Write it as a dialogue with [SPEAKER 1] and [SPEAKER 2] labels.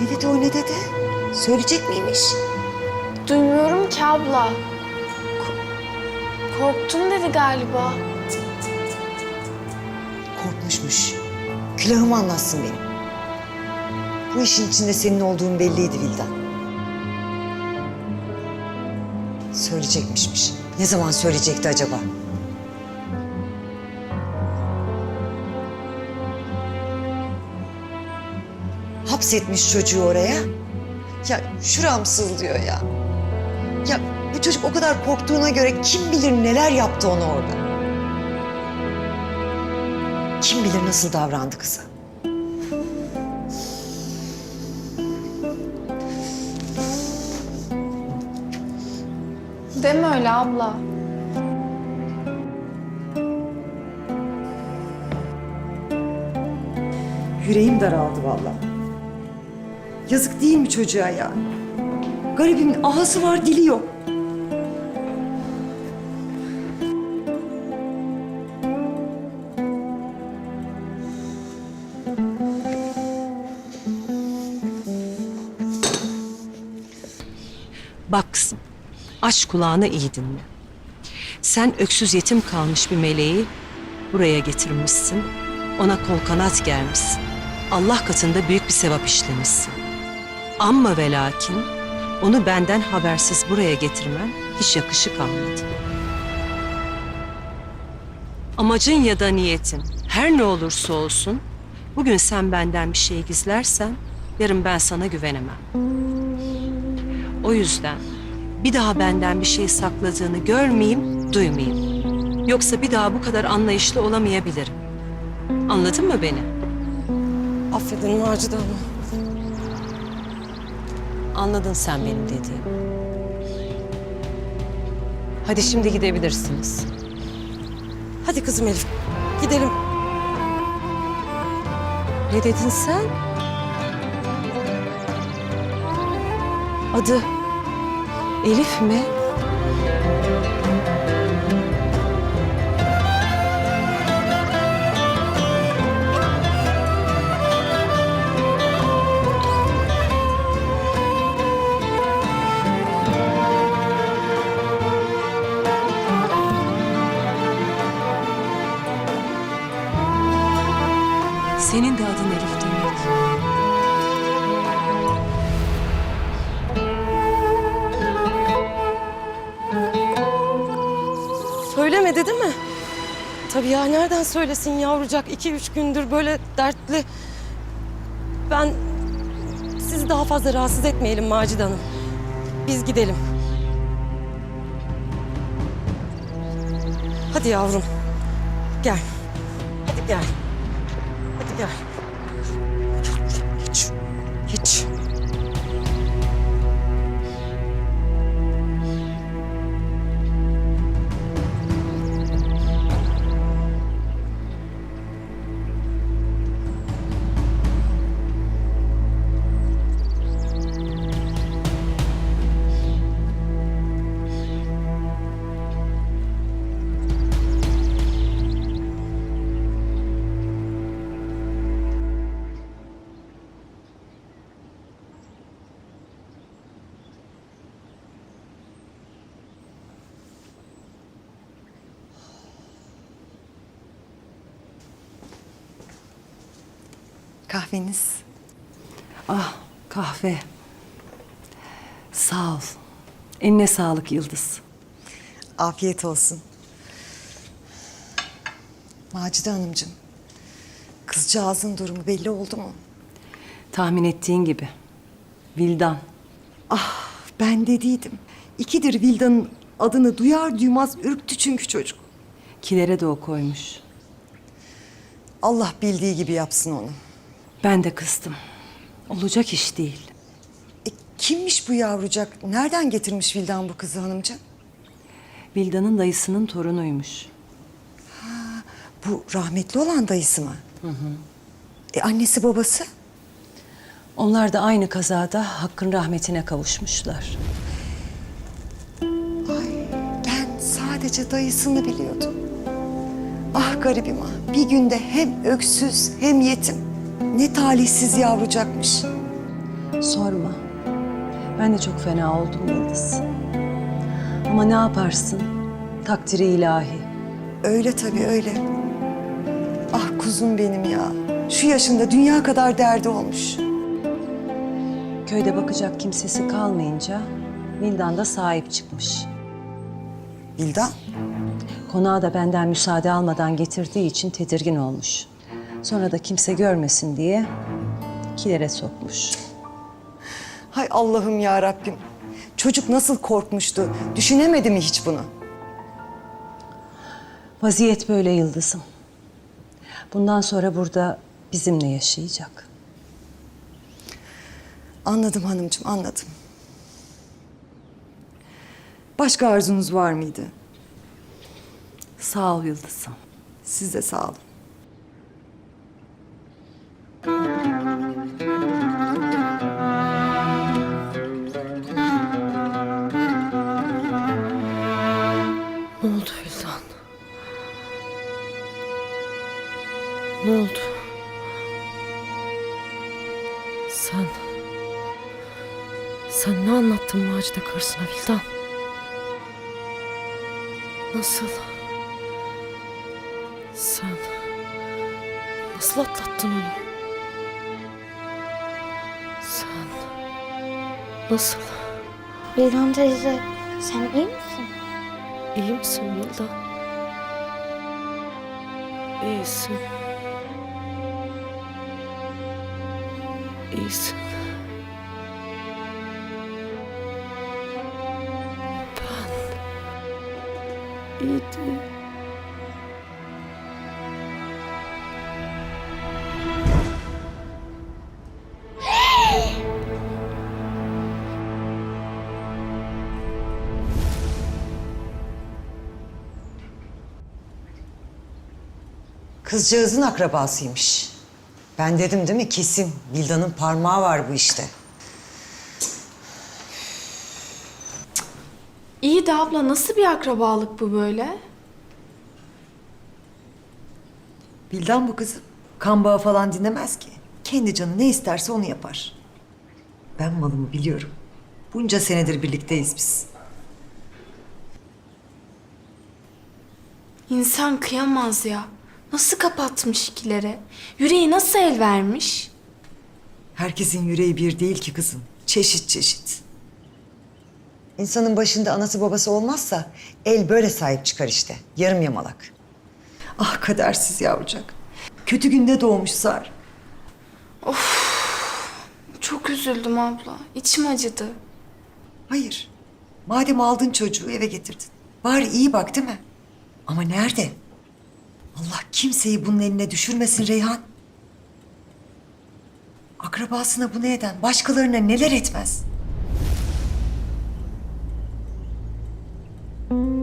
[SPEAKER 1] Ne dedi o ne dedi? Söyleyecek miymiş?
[SPEAKER 2] Duymuyorum ki abla. Ko- korktum dedi galiba.
[SPEAKER 1] Korkmuşmuş. Külahımı anlatsın benim. Bu işin içinde senin olduğun belliydi Vildan. Söyleyecekmişmiş. Ne zaman söyleyecekti acaba? Hapsetmiş çocuğu oraya. Ya şuram sızlıyor ya. Ya bu çocuk o kadar korktuğuna göre kim bilir neler yaptı ona orada. Kim bilir nasıl davrandı kıza.
[SPEAKER 2] Deme öyle abla.
[SPEAKER 1] Yüreğim daraldı vallahi. Yazık değil mi çocuğa ya? Garibimin ağası var dili yok.
[SPEAKER 3] Bak kızım, aç kulağını iyi dinle. Sen öksüz yetim kalmış bir meleği buraya getirmişsin. Ona kol kanat germişsin. Allah katında büyük bir sevap işlemişsin. Amma ve lakin onu benden habersiz buraya getirmen hiç yakışık almadı. Amacın ya da niyetin her ne olursa olsun bugün sen benden bir şey gizlersen yarın ben sana güvenemem. O yüzden bir daha benden bir şey sakladığını görmeyeyim, duymayayım. Yoksa bir daha bu kadar anlayışlı olamayabilirim. Anladın mı beni?
[SPEAKER 4] Affedin Macide Hanım.
[SPEAKER 3] Anladın sen benim dediğimi. Hadi şimdi gidebilirsiniz.
[SPEAKER 4] Hadi kızım Elif, gidelim.
[SPEAKER 3] Ne dedin sen? Adı Elif mi?
[SPEAKER 4] Söylemedi değil mi? Tabii ya nereden söylesin yavrucak iki üç gündür böyle dertli. Ben sizi daha fazla rahatsız etmeyelim Macide Hanım. Biz gidelim. Hadi yavrum. Gel. Hadi gel. Hadi gel.
[SPEAKER 1] Kahveniz.
[SPEAKER 3] Ah kahve. Sağ ol. Eline sağlık Yıldız.
[SPEAKER 1] Afiyet olsun. Macide Hanımcığım. Kızcağızın durumu belli oldu mu?
[SPEAKER 3] Tahmin ettiğin gibi. Vildan.
[SPEAKER 1] Ah ben dediydim. İkidir Vilda'nın adını duyar duymaz ürktü çünkü çocuk.
[SPEAKER 3] Kilere de o koymuş.
[SPEAKER 1] Allah bildiği gibi yapsın onu.
[SPEAKER 3] Ben de kızdım. Olacak iş değil.
[SPEAKER 1] E, kimmiş bu yavrucak? Nereden getirmiş Vildan bu kızı hanımcığım?
[SPEAKER 3] Vildan'ın dayısının torunuymuş.
[SPEAKER 1] Bu rahmetli olan dayısı mı? Hı hı. E, annesi babası?
[SPEAKER 3] Onlar da aynı kazada Hakk'ın rahmetine kavuşmuşlar.
[SPEAKER 1] Ben sadece dayısını biliyordum. Ah garibim ah. Bir günde hem öksüz hem yetim. Ne talihsiz yavrucakmış.
[SPEAKER 3] Sorma. Ben de çok fena oldum Yıldız. Ama ne yaparsın? Takdiri ilahi.
[SPEAKER 1] Öyle tabii öyle. Ah kuzum benim ya. Şu yaşında dünya kadar derdi olmuş.
[SPEAKER 3] Köyde bakacak kimsesi kalmayınca Vildan da sahip çıkmış.
[SPEAKER 1] Bildan.
[SPEAKER 3] Konağı da benden müsaade almadan getirdiği için tedirgin olmuş. Sonra da kimse görmesin diye kilere sokmuş.
[SPEAKER 1] Hay Allah'ım ya Rabbim. Çocuk nasıl korkmuştu. Düşünemedi mi hiç bunu?
[SPEAKER 3] Vaziyet böyle Yıldız'ım. Bundan sonra burada bizimle yaşayacak.
[SPEAKER 1] Anladım hanımcığım, anladım. Başka arzunuz var mıydı?
[SPEAKER 3] Sağ ol Yıldız'ım.
[SPEAKER 1] Siz de sağ olun.
[SPEAKER 4] Sen ne anlattın Macide karısına Vildan? Nasıl? Sen... Nasıl atlattın onu? Sen... Nasıl?
[SPEAKER 5] Vildan teyze, sen iyi misin?
[SPEAKER 4] İyi misin Vildan? İyisin. İyisin. Değilim.
[SPEAKER 1] Kızcağızın akrabasıymış. Ben dedim değil mi kesin Bildan'ın parmağı var bu işte.
[SPEAKER 2] İyi de abla nasıl bir akrabalık bu böyle?
[SPEAKER 1] Bildan bu kızım. Kan bağı falan dinlemez ki. Kendi canı ne isterse onu yapar. Ben malımı biliyorum. Bunca senedir birlikteyiz biz.
[SPEAKER 2] İnsan kıyamaz ya. Nasıl kapatmış ikileri? Yüreği nasıl el vermiş?
[SPEAKER 1] Herkesin yüreği bir değil ki kızım. Çeşit çeşit. İnsanın başında anası babası olmazsa el böyle sahip çıkar işte. Yarım yamalak. Ah kadersiz yavrucak. Kötü günde doğmuş Sar.
[SPEAKER 2] Çok üzüldüm abla. İçim acıdı.
[SPEAKER 1] Hayır. Madem aldın çocuğu eve getirdin. Bari iyi bak değil mi? Ama nerede? Allah kimseyi bunun eline düşürmesin Reyhan. Akrabasına bunu eden başkalarına neler etmez. Mm-hmm.